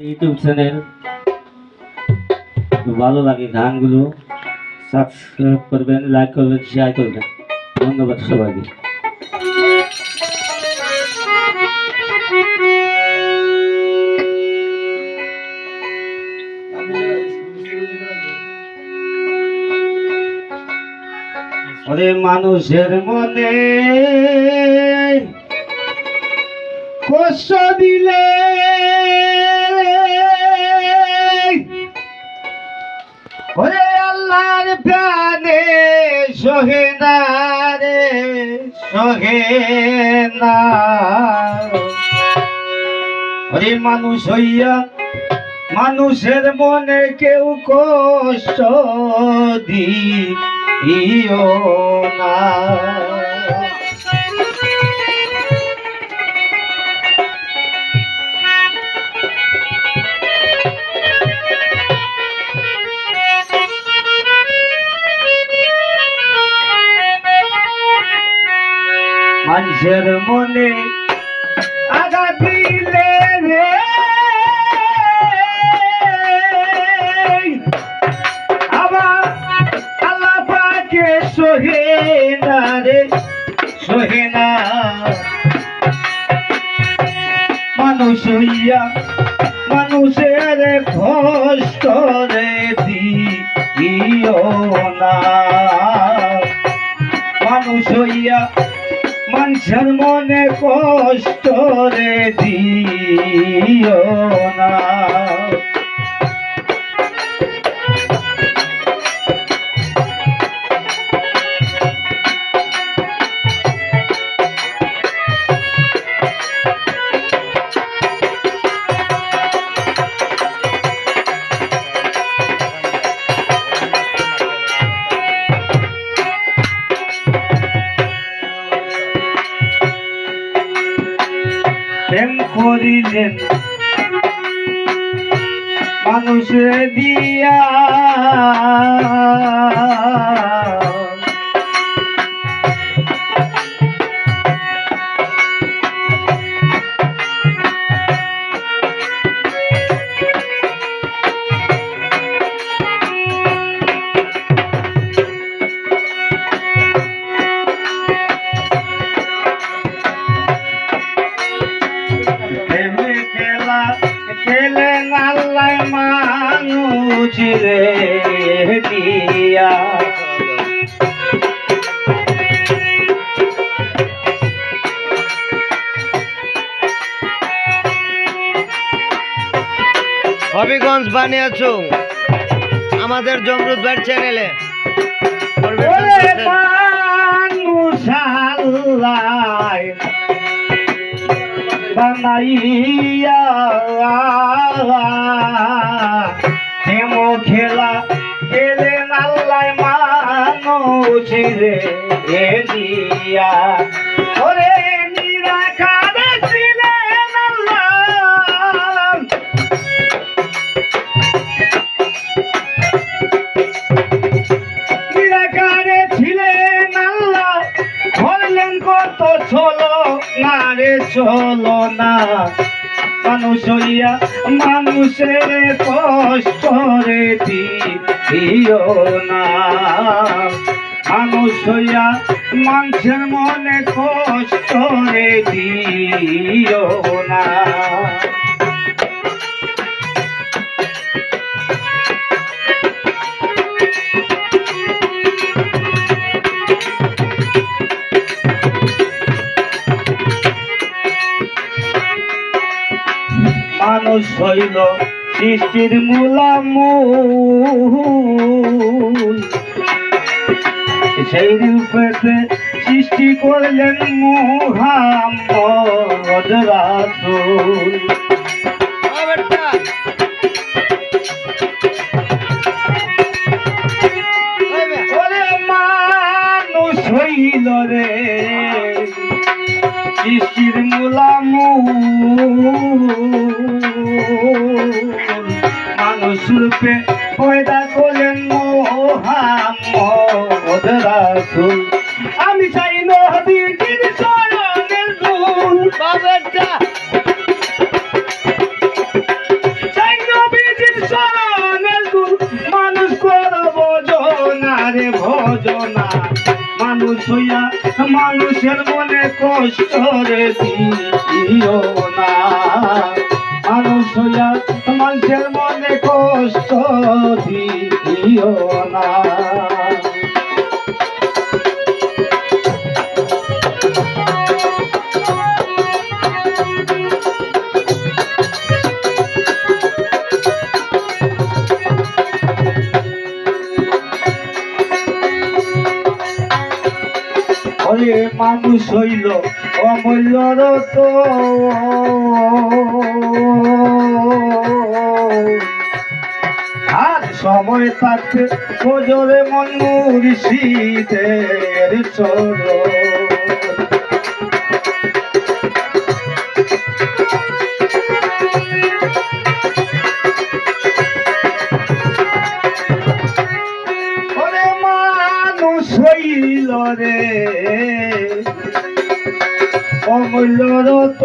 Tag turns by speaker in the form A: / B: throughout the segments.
A: YouTube channel. ভালো লাগে গানগুলো। সাবস্ক্রাইব করবেন লাইক করবেন শেয়ার করবেন। ধন্যবাদ সবাইকে। ওরে মানুষের মনে কষ্ট দিলে সহে রে সহে না ওরে মানুষ হইয়া মানুষের মনে কেউ কষ্ট দিও না। মানুষের মনে আঘাত দিলে রে। আবার আল্লাহ পাকে সহে না রে মানুষের কষ্ট রে দিও না। মানুষের মনে কষ্ট রে দিও না। করিলেন। মানুষে দিয়া
B: হবিগঞ্জ বানিয়াচুং আমাদের জমরুদ চ্যানেলে
A: বানাইয়া হেমো খেলা মানুষ রে এ দিয়া চলো না। মানুষ হইয়া মানুষের কষ্ট রে দিও না। মানুষ হইয়া মানুষের মনে কষ্ট রে দিও না। মানুষ হইল সৃষ্টির মূলামূল। সেই রূপেতে সৃষ্টি করলেন মানুষ হইল রে। সৃষ্টির মূলামূল। রসুলকে পয়দা করলেন মোহাম্মদ রাসুল। আমি চাই নবীজির শরণের রুল
B: বাবাটা চাই
A: মানুষ করব জোনারে ভজনা। মানুষের মনে কষ্ট রে দিও না। মানুষ হইয়া মানুষের মনে কষ্ট দিও না। মানুষ হইল অমূল্য রত আর সময় থাকতে ওজরে মন মুর্শিদের মানুষ হইল রে অমূল্য রত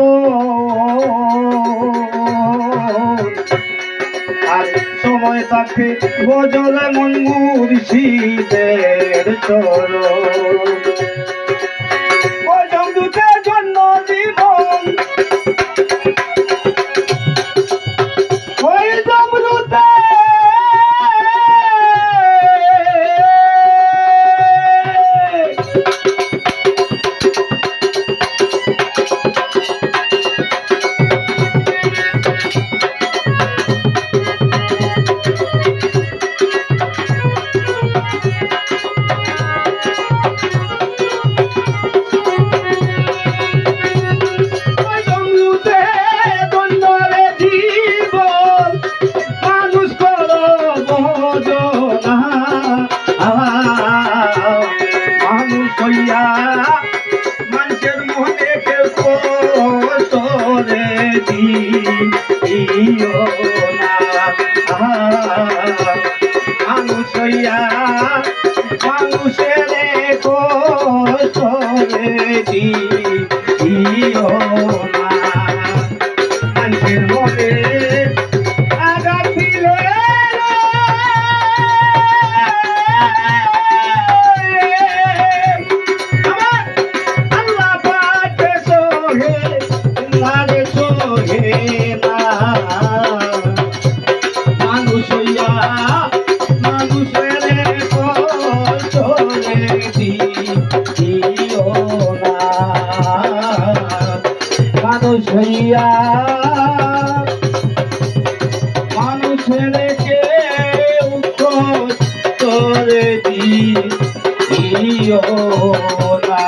A: সময় তাকে বজলে মন মুর্শিদের চর মানুষ হইয়া মানুষের কেউ করে দিও না।